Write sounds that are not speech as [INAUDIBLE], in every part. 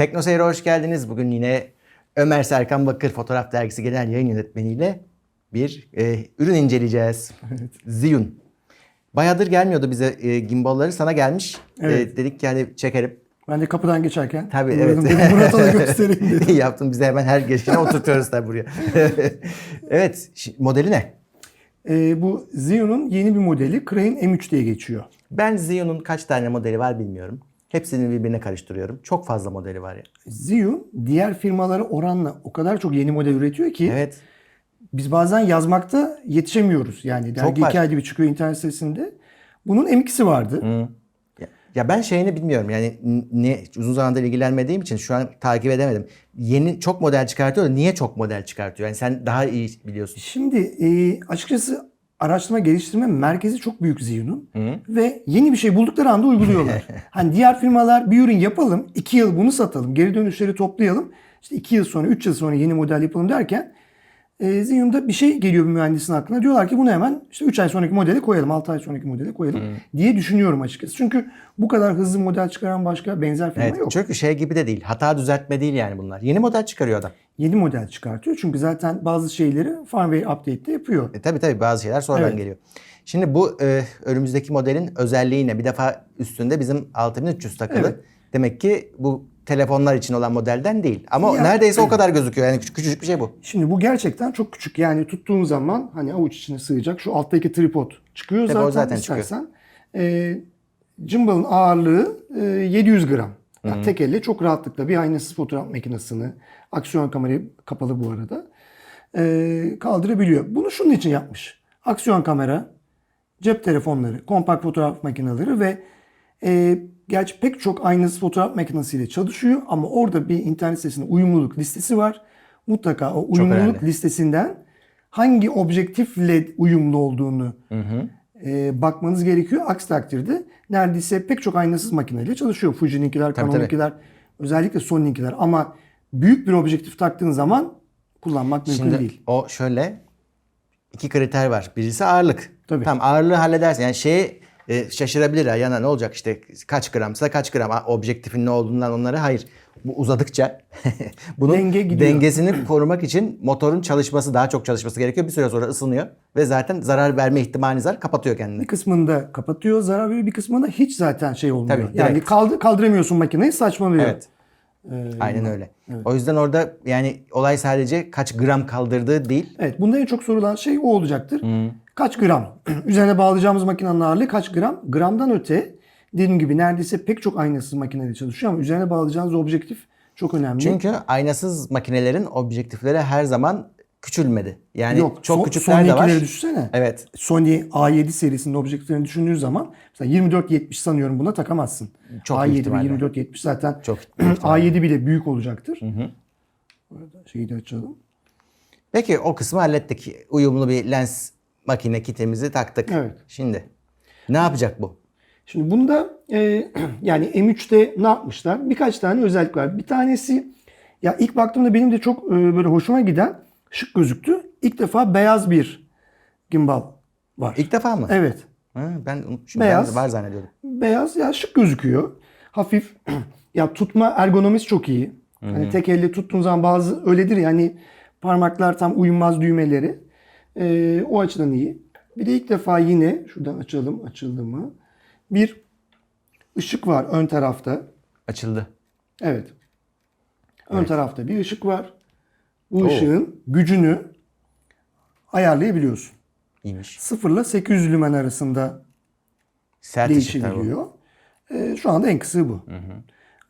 Tekno Seyir'e hoş geldiniz. Bugün yine Ömer Serkan Bakır Fotoğraf Dergisi Genel Yayın Yönetmeniyle bir e, ürün inceleyeceğiz. Ziyun. Bayağıdır gelmiyordu bize e, gimbalları. Sana gelmiş. E, Evet. dedik ki hadi çekelim. Ben de kapıdan geçerken Tabii evet. Murat'a da göstereyim [LAUGHS] dedim. İyi yaptın. Biz de hemen her geçişine oturtuyoruz tabii buraya. [LAUGHS] evet. Modeli ne? Ee, bu Xeon'un yeni bir modeli Crane M3 diye geçiyor. Ben Ziyun'un kaç tane modeli var bilmiyorum. Hepsini birbirine karıştırıyorum. Çok fazla modeli var ya. Xeon diğer firmalara oranla o kadar çok yeni model üretiyor ki Evet. biz bazen yazmakta yetişemiyoruz. Yani dergi iki ayda bir çıkıyor internet sitesinde. Bunun M2'si vardı. Ya, ya ben şeyini bilmiyorum yani ne uzun zamandır ilgilenmediğim için şu an takip edemedim. Yeni çok model çıkartıyor da niye çok model çıkartıyor? Yani sen daha iyi biliyorsun. Şimdi e, açıkçası araştırma geliştirme merkezi çok büyük Xeon'un ve yeni bir şey buldukları anda uyguluyorlar. [LAUGHS] hani diğer firmalar bir ürün yapalım, iki yıl bunu satalım, geri dönüşleri toplayalım. İşte iki yıl sonra, üç yıl sonra yeni model yapalım derken e, bir şey geliyor bir mühendisin aklına. Diyorlar ki bunu hemen işte 3 ay sonraki modele koyalım, 6 ay sonraki modele koyalım diye düşünüyorum açıkçası. Çünkü bu kadar hızlı model çıkaran başka benzer firma Evet, yok. çünkü şey gibi de değil. Hata düzeltme değil yani bunlar. Yeni model çıkarıyor adam. Yeni model çıkartıyor. Çünkü zaten bazı şeyleri firmware update'te yapıyor. E, tabii tabii bazı şeyler sonradan Evet. geliyor. Şimdi bu e, önümüzdeki modelin özelliği ne? Bir defa üstünde bizim 6300 takılı. Evet. Demek ki bu telefonlar için olan modelden değil. Ama Ya- neredeyse o kadar gözüküyor. Yani küçük, küçücük bir şey bu. Şimdi bu gerçekten çok küçük. Yani tuttuğun zaman hani avuç içine sığacak. Şu alttaki tripod çıkıyor Tabii zaten, zaten çıkıyor. istersen. E, Gimbal'ın ağırlığı e, 700 gram. Yani tek elle çok rahatlıkla bir aynasız fotoğraf makinesini, aksiyon kamerayı kapalı bu arada, e, kaldırabiliyor. Bunu şunun için yapmış. Aksiyon kamera, cep telefonları, kompakt fotoğraf makineleri ve e, gerçi pek çok aynasız fotoğraf makinesiyle çalışıyor ama orada bir internet sitesinde uyumluluk listesi var. Mutlaka o uyumluluk listesinden hangi objektifle uyumlu olduğunu e, bakmanız gerekiyor. Aksi takdirde neredeyse pek çok aynasız makineyle çalışıyor. Fuji'ninkiler, Canon'unkiler, özellikle Sony'ninkiler ama büyük bir objektif taktığın zaman kullanmak mümkün Şimdi değil. o şöyle iki kriter var. Birisi ağırlık. Tabii. Tamam ağırlığı halledersin. Yani şeye e, şaşırabilir ya yana ne olacak işte kaç gramsa kaç gram Ha, objektifin ne olduğundan onları hayır. Bu uzadıkça [LAUGHS] bunun Denge gidiyor. dengesini korumak için motorun çalışması daha çok çalışması gerekiyor. Bir süre sonra ısınıyor ve zaten zarar verme ihtimaliniz var. Kapatıyor kendini. Bir kısmında kapatıyor zarar veriyor bir kısmında hiç zaten şey olmuyor. Tabii, yani kaldı, kaldıramıyorsun makineyi saçmalıyor. Evet. Aynen öyle. O yüzden orada yani olay sadece kaç gram kaldırdığı değil. Evet, bunda en çok sorulan şey o olacaktır. Kaç gram? [CLEARS THROAT] Üzerine bağlayacağımız makinenin ağırlığı kaç gram? Gramdan öte dediğim gibi neredeyse pek çok aynasız makineyle çalışıyor ama üzerine bağlayacağınız objektif çok önemli. Çünkü aynasız makinelerin objektifleri her zaman küçülmedi. Yani Yok, çok so- küçükler de var. Düşünsene. Evet. Sony A7 serisinin objektiflerini düşündüğün zaman mesela 24-70 sanıyorum buna takamazsın. Çok büyük A7 ve ihtimalle. 24-70 zaten Çok büyük [CLEARS THROAT] A7 bile büyük olacaktır. Burada şeyi de açalım. Peki o kısmı hallettik. Uyumlu bir lens makine kitimizi taktık. Evet. Şimdi ne yapacak bu? Şimdi bunda e, [CLEARS THROAT] yani M3'te ne yapmışlar? Birkaç tane özellik var. Bir tanesi ya ilk baktığımda benim de çok e, böyle hoşuma giden şık gözüktü. İlk defa beyaz bir gimbal var. İlk defa mı? Evet. Ha, ben unutmuşum. Beyaz. Ben var zannediyordum. Beyaz ya şık gözüküyor. Hafif [CLEARS THROAT] ya tutma ergonomisi çok iyi. Hani tek elle tuttuğun zaman bazı öyledir ya hani parmaklar tam uyumaz düğmeleri. E, o açıdan iyi. Bir de ilk defa yine şuradan açalım açıldı mı? Bir ışık var ön tarafta. Açıldı. Evet. Ön tarafta bir ışık var. Bu Oo. ışığın gücünü ayarlayabiliyorsun. İyiymiş. 0 ile 800 lümen arasında Sert değişebiliyor. Ee, şu anda en kısa bu.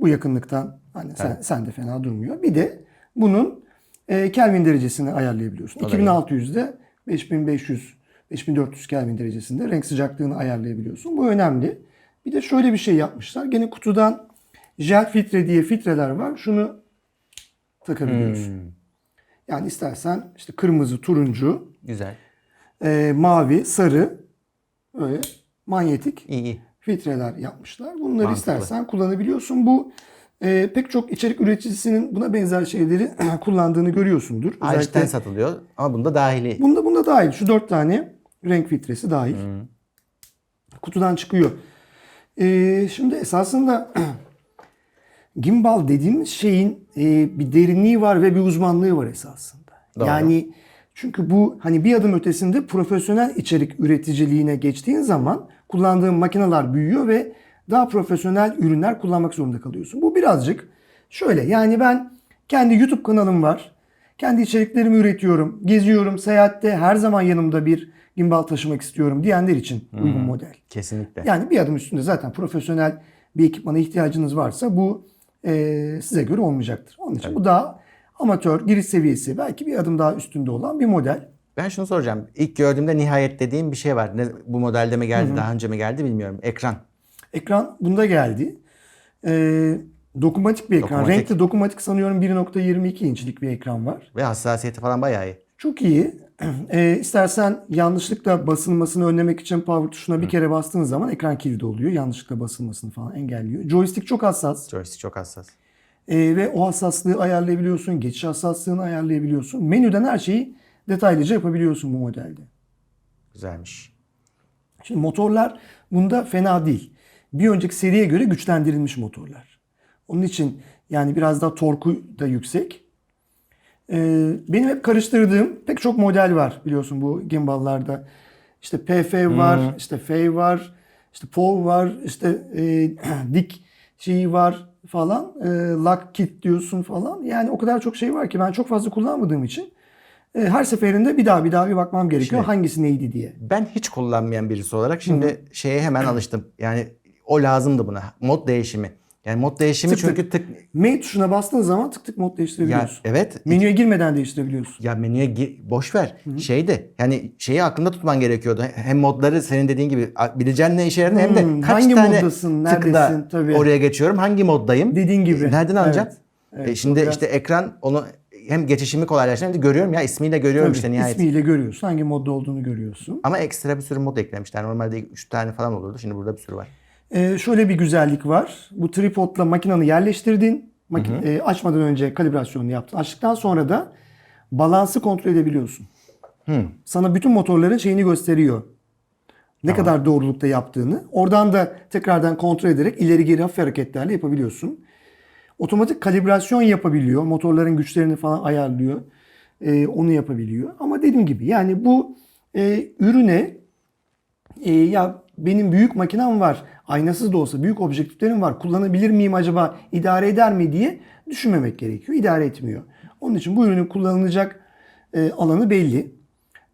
Bu yakınlıktan hani sen, sen de fena durmuyor. Bir de bunun e, Kelvin derecesini ayarlayabiliyorsun. O da iyi. 2600'de 5500 5400 Kelvin derecesinde renk sıcaklığını ayarlayabiliyorsun. Bu önemli. Bir de şöyle bir şey yapmışlar. Gene kutudan jel filtre diye filtreler var. Şunu takabiliyorsun. Hmm. Yani istersen işte kırmızı, turuncu, Güzel. e, mavi, sarı böyle manyetik İyi filtreler yapmışlar. Bunları Mantıklı. istersen kullanabiliyorsun. Bu e, pek çok içerik üreticisinin buna benzer şeyleri [CLEARS THROAT] kullandığını görüyorsundur. Ayrıca satılıyor ama bunda dahili. bunda bunda dahil. Şu dört tane renk filtresi dahil. Kutudan çıkıyor. E, şimdi esasında [CLEARS THROAT] gimbal dediğimiz şeyin e, bir derinliği var ve bir uzmanlığı var esasında. Doğru. Yani çünkü bu hani bir adım ötesinde profesyonel içerik üreticiliğine geçtiğin zaman kullandığın makineler büyüyor ve daha profesyonel ürünler kullanmak zorunda kalıyorsun. Bu birazcık şöyle yani ben kendi YouTube kanalım var. Kendi içeriklerimi üretiyorum. Geziyorum, seyahatte her zaman yanımda bir gimbal taşımak istiyorum diyenler için uygun model. Kesinlikle. Yani bir adım üstünde zaten profesyonel bir ekipmana ihtiyacınız varsa bu e, size göre olmayacaktır. Onun için bu daha amatör, giriş seviyesi belki bir adım daha üstünde olan bir model. Ben şunu soracağım. İlk gördüğümde nihayet dediğim bir şey var. Ne, bu modelde mi geldi, daha önce mi geldi bilmiyorum. Ekran. Ekran bunda geldi. E, dokunmatik bir ekran. Dokunmatik. Renkli dokunmatik sanıyorum 1.22 inçlik bir ekran var. Ve hassasiyeti falan bayağı iyi. Çok iyi. [CLEARS THROAT] E, istersen yanlışlıkla basılmasını önlemek için power tuşuna bir kere bastığın zaman ekran kilidi oluyor. Yanlışlıkla basılmasını falan engelliyor. Joystick çok hassas. Joystick çok hassas. E, ve o hassaslığı ayarlayabiliyorsun. Geçiş hassaslığını ayarlayabiliyorsun. Menüden her şeyi detaylıca yapabiliyorsun bu modelde. Güzelmiş. Şimdi motorlar bunda fena değil. Bir önceki seriye göre güçlendirilmiş motorlar. Onun için yani biraz daha torku da yüksek. Ee, benim hep karıştırdığım pek çok model var biliyorsun bu gimballarda. İşte PF var, işte F var, işte POV var, işte e, [CLEARS THROAT] dik şeyi var falan. E, lock kit diyorsun falan. Yani o kadar çok şey var ki ben çok fazla kullanmadığım için e, her seferinde bir daha bir daha bir bakmam gerekiyor. Şimdi- Hangisi neydi diye. Ben hiç kullanmayan birisi olarak şimdi şeye hemen alıştım. Yani o lazımdı buna. Mod değişimi. Yani mod değişimi Tık tık. çünkü tık Mail tuşuna bastığın zaman tık tık mod ya değiştirebiliyorsun. evet Menüye girmeden değiştirebiliyorsun. ya menüye gi- boş ver. Şeydi. Yani şeyi aklında tutman gerekiyordu. Hem modları senin dediğin gibi bileceğin ne işe yaradığını hem de Hmm, kaç hangi tane moddasın, neredesin, tabii. oraya geçiyorum. Hangi moddayım? Dediğin gibi. E, Nereden Evet. alacağım? Evet, E, şimdi biraz- işte ekran onu hem geçişimi kolaylaştırıyor hem de görüyorum ya ismiyle görüyorum Tabii, işte nihayet. ismiyle görüyorsun. Hangi modda olduğunu görüyorsun. Ama ekstra bir sürü mod eklemişler. Normalde 3 tane falan olurdu. Şimdi burada bir sürü var. Ee, şöyle bir güzellik var. Bu tripodla makinanı yerleştirdin. Maki- e, açmadan önce kalibrasyonunu yaptın. Açtıktan sonra da balansı kontrol edebiliyorsun. Sana bütün motorların şeyini gösteriyor. Ne kadar doğrulukta yaptığını. Oradan da tekrardan kontrol ederek ileri geri hafif hareketlerle yapabiliyorsun. Otomatik kalibrasyon yapabiliyor. Motorların güçlerini falan ayarlıyor. Ee, onu yapabiliyor. Ama dediğim gibi yani bu e, ürüne e, ya benim büyük makinem var. Aynasız da olsa büyük objektiflerim var. Kullanabilir miyim acaba? idare eder mi diye düşünmemek gerekiyor. İdare etmiyor. Onun için bu ürünün kullanılacak e, alanı belli.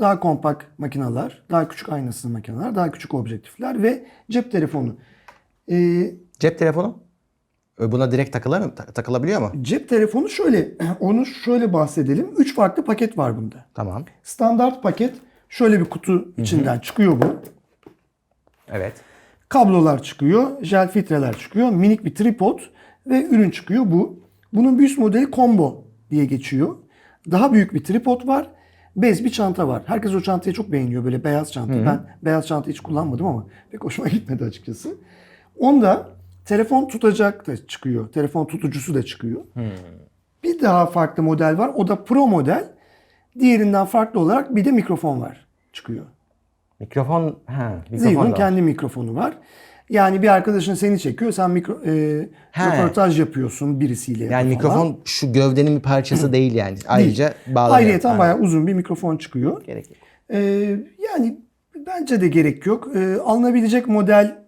Daha kompakt makineler, daha küçük aynasız makineler, daha küçük objektifler ve cep telefonu. E, Cep telefonu? E, Buna direkt takılır mı? Ta- takılabiliyor mu? cep telefonu şöyle, [CLEARS THROAT] onu şöyle bahsedelim. Üç farklı paket var bunda. Tamam. Standart paket şöyle bir kutu içinden çıkıyor bu. Evet. Kablolar çıkıyor, jel filtreler çıkıyor, minik bir tripod ve ürün çıkıyor bu. Bunun bir üst modeli combo diye geçiyor. Daha büyük bir tripod var. Bez bir çanta var. Herkes o çantayı çok beğeniyor böyle beyaz çanta. Ben beyaz çanta hiç kullanmadım ama pek hoşuma gitmedi açıkçası. Onda telefon tutacak da çıkıyor. Telefon tutucusu da çıkıyor. Bir daha farklı model var. O da Pro model. Diğerinden farklı olarak bir de mikrofon var çıkıyor. Mikrofon, ha, mikrofon da var. kendi mikrofonu var. Yani bir arkadaşın seni çekiyor, sen mikro, e, He. röportaj yapıyorsun birisiyle. Yani falan. mikrofon şu gövdenin bir parçası değil yani. Ayrıca bağlanıyor. Ayrıyeten bayağı uzun bir mikrofon çıkıyor. Gerek yok. E, yani bence de gerek yok. E, alınabilecek model,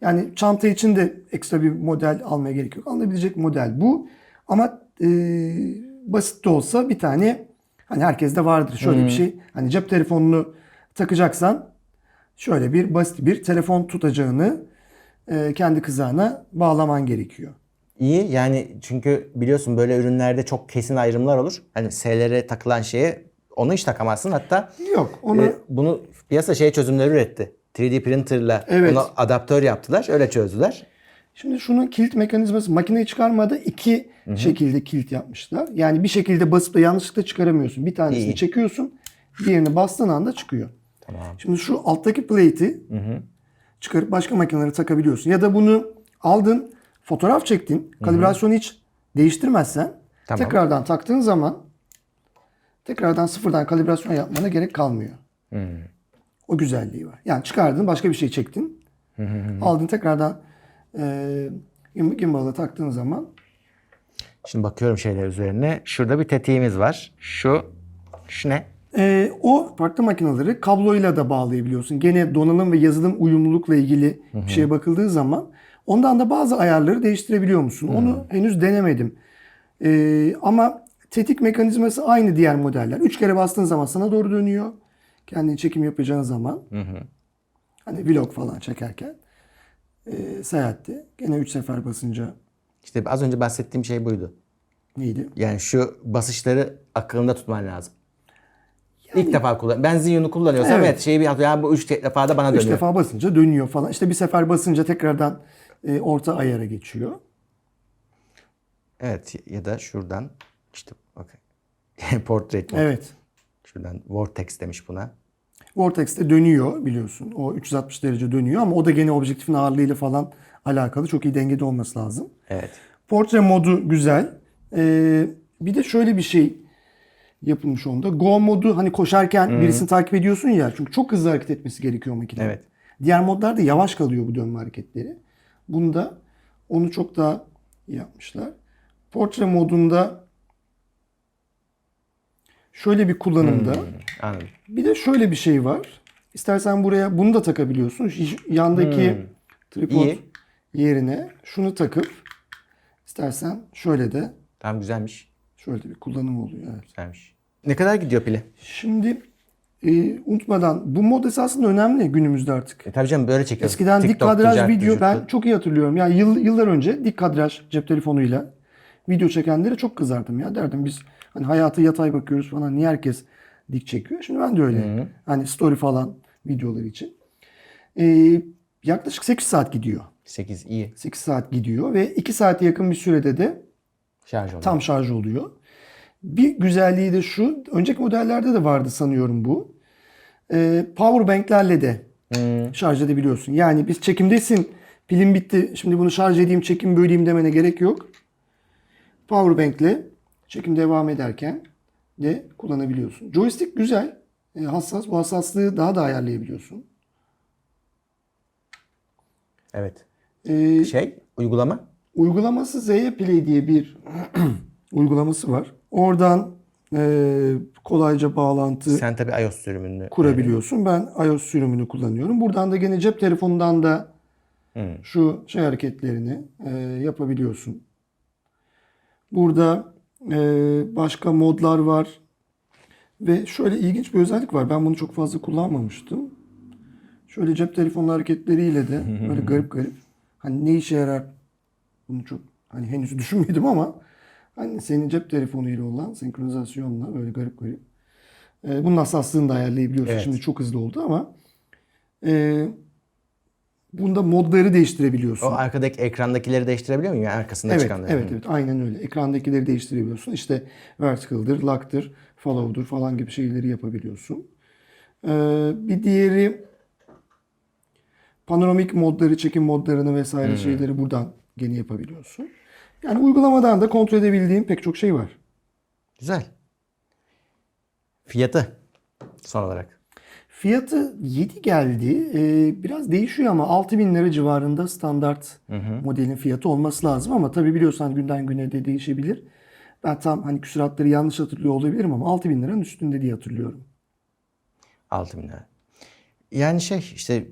yani çanta için de ekstra bir model almaya gerek yok. Alınabilecek model bu. Ama e, basit de olsa bir tane, hani herkeste vardır şöyle bir şey. Hani cep telefonunu takacaksan şöyle bir basit bir telefon tutacağını e, kendi kızağına bağlaman gerekiyor. İyi yani çünkü biliyorsun böyle ürünlerde çok kesin ayrımlar olur. Hani S'lere takılan şeye onu hiç takamazsın. Hatta Yok onu e, bunu piyasa şey çözümleri üretti. 3D printerla Evet. onu adaptör yaptılar. Öyle çözdüler. Şimdi şunun kilit mekanizması makineyi çıkarmada iki şekilde kilit yapmışlar. Yani bir şekilde basıp da yanlışlıkla çıkaramıyorsun. Bir tanesini İyi. çekiyorsun, diğerini bastığın anda çıkıyor. Tamam. Şimdi şu alttaki plate'i çıkarıp başka makinelere takabiliyorsun. Ya da bunu aldın, fotoğraf çektin, kalibrasyonu hiç değiştirmezsen Tamam. tekrardan taktığın zaman tekrardan sıfırdan kalibrasyon yapmana gerek kalmıyor. O güzelliği var. Yani çıkardın, başka bir şey çektin. Aldın tekrardan e, gim- gimbal'a taktığın zaman Şimdi bakıyorum şeyler üzerine. Şurada bir tetiğimiz var. Şu, şu ne? Ee, o farklı makineleri kabloyla da bağlayabiliyorsun. Gene donanım ve yazılım uyumlulukla ilgili bir şeye bakıldığı zaman ondan da bazı ayarları değiştirebiliyor musun? Onu henüz denemedim. Ee, ama tetik mekanizması aynı diğer modeller. Üç kere bastığın zaman sana doğru dönüyor. Kendin çekim yapacağın zaman. Hani vlog falan çekerken. Ee, seyahatte. Gene üç sefer basınca İşte az önce bahsettiğim şey buydu. neydi? Yani şu basışları akılında tutman lazım. İlk defa kullan. Ben Ziyun'u kullanıyorsam evet, Evet. şeyi bir ya bu üç defa da bana Üç dönüyor. defa basınca dönüyor falan. İşte bir sefer basınca tekrardan e, orta ayara geçiyor. Evet ya da şuradan işte bakın. [LAUGHS] Portrait mode. Evet. Şuradan Vortex demiş buna. Vortex'te dönüyor biliyorsun. O 360 derece dönüyor ama o da gene objektifin ağırlığıyla falan alakalı. Çok iyi dengede olması lazım. Evet. Portre modu güzel. Ee, bir de şöyle bir şey yapılmış onda. Go modu hani koşarken birisini takip ediyorsun ya. Çünkü çok hızlı hareket etmesi gerekiyor makine. Evet. Diğer modlarda yavaş kalıyor bu dönme hareketleri. Bunda onu çok daha yapmışlar. Portre modunda şöyle bir kullanımda Anladım. bir de şöyle bir şey var. İstersen buraya bunu da takabiliyorsun. Yandaki tripod İyi. yerine şunu takıp istersen şöyle de Tamam güzelmiş. şöyle de bir kullanım oluyor. Evet. Güzelmiş. Ne kadar gidiyor pili? Şimdi e, unutmadan bu mod esasında önemli günümüzde artık. E, tabii canım böyle çekiyoruz. Eskiden dik TikTok, kadraj Cart, video ben Vücut'u. çok iyi hatırlıyorum. Yani yıl, yıllar önce dik kadraj cep telefonuyla video çekenlere çok kızardım ya. Derdim biz hani hayatı yatay bakıyoruz falan niye herkes dik çekiyor? Şimdi ben de öyle. Hani story falan videolar için. Ee, yaklaşık 8 saat gidiyor. 8 iyi. 8 saat gidiyor ve 2 saate yakın bir sürede de Şarj oluyor. tam şarj oluyor. Bir güzelliği de şu. Önceki modellerde de vardı sanıyorum bu. Ee, power banklerle de şarj edebiliyorsun. Yani biz çekimdesin. Pilim bitti. Şimdi bunu şarj edeyim, çekim böleyim demene gerek yok. Power bank'le çekim devam ederken de kullanabiliyorsun. Joystick güzel. e, hassas. Bu hassaslığı daha da ayarlayabiliyorsun. Evet. Ee, Şey uygulama. Uygulaması Z'ye Play diye bir [CLEARS THROAT] uygulaması var. Oradan e, kolayca bağlantı Sen tabii iOS sürümünü. kurabiliyorsun. Ben iOS sürümünü kullanıyorum. Buradan da gene cep telefonundan da şu şey hareketlerini e, yapabiliyorsun. Burada e, başka modlar var. Ve şöyle ilginç bir özellik var. Ben bunu çok fazla kullanmamıştım. Şöyle cep telefonu hareketleriyle de [LAUGHS] böyle garip garip. Hani ne işe yarar bunu çok hani henüz düşünmedim ama hani senin cep telefonuyla olan senkronizasyonla böyle garip garip. E, bunun hassaslığını da ayarlayabiliyorsun. Evet. Şimdi çok hızlı oldu ama e, bunda modları değiştirebiliyorsun. O arkadaki ekrandakileri değiştirebiliyor muyum? Yani arkasında Evet, çıkanları. evet, evet. Aynen öyle. Ekrandakileri değiştirebiliyorsun. İşte vertical'dır, lock'tır, follow'dur falan gibi şeyleri yapabiliyorsun. Ee, bir diğeri panoramik modları, çekim modlarını vesaire Hmm. şeyleri buradan gene yapabiliyorsun. Yani uygulamadan da kontrol edebildiğim pek çok şey var. Güzel. Fiyatı son olarak. Fiyatı 7 geldi. Ee, biraz değişiyor ama 6000 lira civarında standart modelin fiyatı olması lazım ama tabii biliyorsan günden güne de değişebilir. Ben tam hani küsuratları yanlış hatırlıyor olabilirim ama 6000 liranın üstünde diye hatırlıyorum. 6 bin lira. Yani şey işte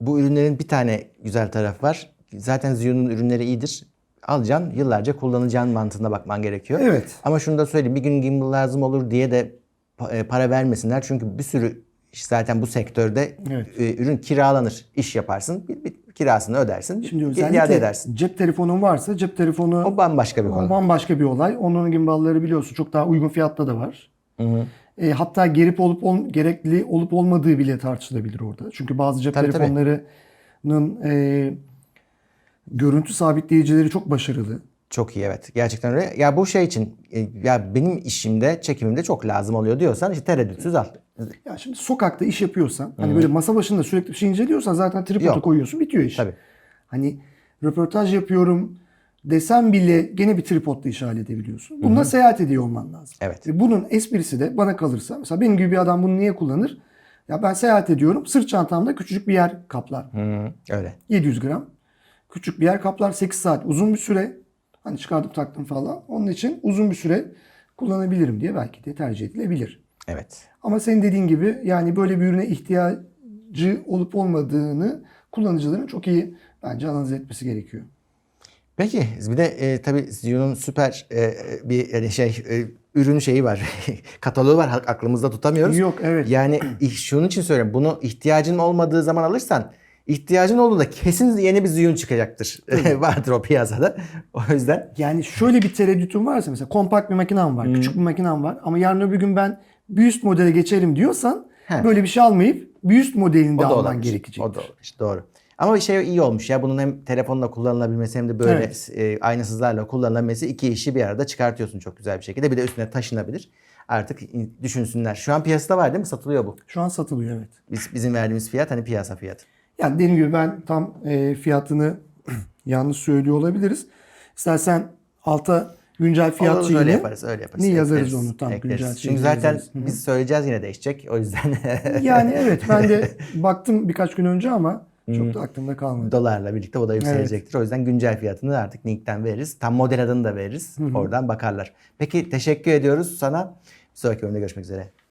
bu ürünlerin bir tane güzel tarafı var. Zaten Ziyun'un ürünleri iyidir. Alacaksın yıllarca kullanacağın mantığına bakman gerekiyor. Evet. Ama şunu da söyleyeyim bir gün gimbal lazım olur diye de e, para vermesinler. Çünkü bir sürü zaten bu sektörde Evet. e, ürün kiralanır. İş yaparsın. Bir, bir kirasını ödersin. Şimdi iade özellikle edersin. cep telefonun varsa cep telefonu O bambaşka bir o konu. bambaşka bir olay. Onun gimbalları biliyorsun çok daha uygun fiyatta da var. E, hatta gerip olup ol- gerekli olup olmadığı bile tartışılabilir orada. Çünkü bazı cep Tabii, tabii. telefonlarının e, görüntü sabitleyicileri çok başarılı. Çok iyi evet. Gerçekten öyle. Ya bu şey için e, ya benim işimde, çekimimde çok lazım oluyor diyorsan işte tereddütsüz al. Ya şimdi sokakta iş yapıyorsan, hani böyle masa başında sürekli bir şey inceliyorsan zaten tripoda Yok. koyuyorsun, bitiyor iş. Tabii. Hani röportaj yapıyorum desem bile gene bir tripodla iş halledebiliyorsun. Bununla seyahat ediyor olman lazım. Evet. Ve bunun esprisi de bana kalırsa, mesela benim gibi bir adam bunu niye kullanır? Ya ben seyahat ediyorum, sırt çantamda küçücük bir yer kaplar. Hı, öyle. 700 gram. Küçük bir yer kaplar 8 saat uzun bir süre. Hani çıkardım taktım falan. Onun için uzun bir süre kullanabilirim diye belki de tercih edilebilir. Evet. Ama senin dediğin gibi yani böyle bir ürüne ihtiyacı olup olmadığını kullanıcıların çok iyi bence analiz etmesi gerekiyor. Peki bir de e, tabii Ziyun'un süper e, bir yani şey e, ürün şeyi var. [LAUGHS] Kataloğu var aklımızda tutamıyoruz. Yok, evet. Yani [CLEARS THROAT] şunun için söylüyorum. Bunu ihtiyacın olmadığı zaman alırsan ihtiyacın olduğunda kesin yeni bir Ziyun çıkacaktır. [LAUGHS] Vardır o piyasada. O yüzden Yani şöyle bir tereddütün varsa mesela kompakt bir makinem var, küçük bir makinem var ama yarın öbür gün ben bir üst modele geçerim diyorsan He. böyle bir şey almayıp bir üst modelini de o da alman olabilir. gerekecek. O da olabilir. Doğru. Ama bir şey iyi olmuş ya. Bunun hem telefonla kullanılabilmesi hem de böyle Evet. e, aynasızlarla kullanılabilmesi iki işi bir arada çıkartıyorsun çok güzel bir şekilde. Bir de üstüne taşınabilir. Artık düşünsünler. Şu an piyasada var değil mi? Satılıyor bu. Şu an satılıyor evet. Biz, bizim verdiğimiz fiyat hani piyasa fiyatı. Yani dediğim gibi ben tam e, fiyatını [CLEARS THROAT] yanlış söylüyor olabiliriz. İstersen alta güncel fiyat Olur, öyle yaparız, öyle yaparız. ni yazarız Ekleriz, onu tam ekleriz. güncel Çünkü zaten yazarız. Hı hı. biz söyleyeceğiz yine değişecek. O yüzden [LAUGHS] Yani evet ben de [LAUGHS] baktım birkaç gün önce ama çok da aklımda kalmadı. dolarla birlikte o da yükselecektir. O yüzden güncel fiyatını artık linkten veririz. Tam model adını da veririz. Oradan bakarlar. Peki teşekkür ediyoruz sana. Bir sonraki bölümde görüşmek üzere.